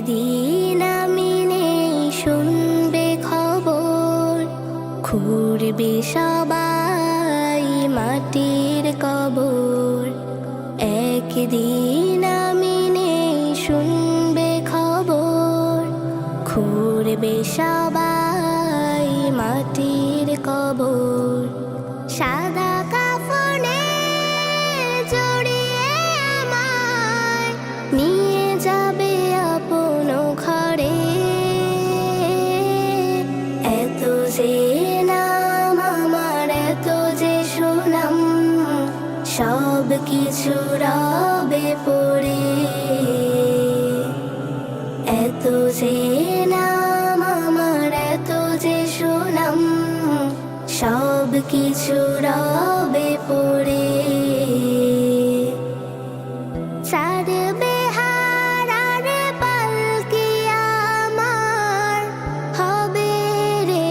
একদিন আমি নেই শুনবে খবর খুঁড়বে সবাই মাটির কবর। একদিন আমি নেই শুনবে খবর খুঁড়বে সবাই মাটির কবর। সাদা কিছু রবে পড়ে। এত যে নাম আমার, এত যে সুনাম, সব কিছু রবে পড়ে। ছাড়বে হবে রে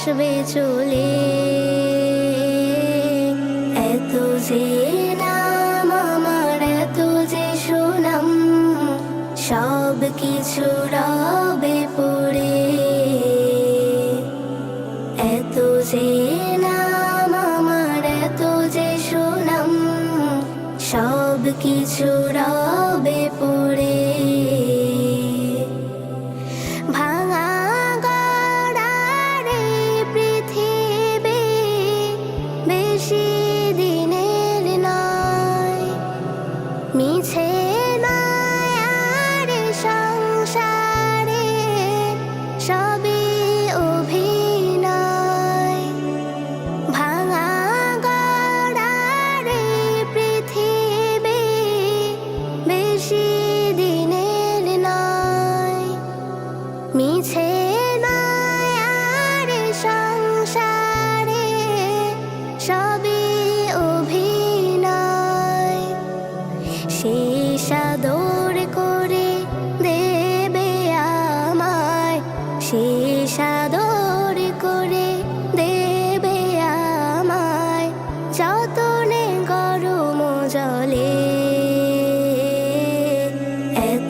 আসবে চলে। এত যে নাম আমার, এত যে সুনাম, সব কিছু রবে পড়ে। এত যে নাম আমার, এত যে সুনাম, সব কিছু রবে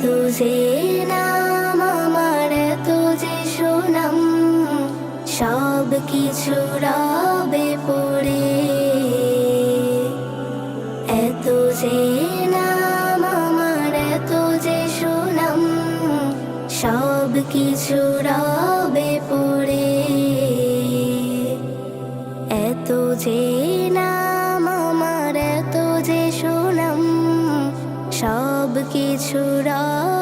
এত যে নাম আমার এত যে সুনাম সব কিছু রবে পড়ে এত যে নাম আমার এত যে সুনাম সব কিছু রবে পড়ে এত যে নাম কিছু পড়ে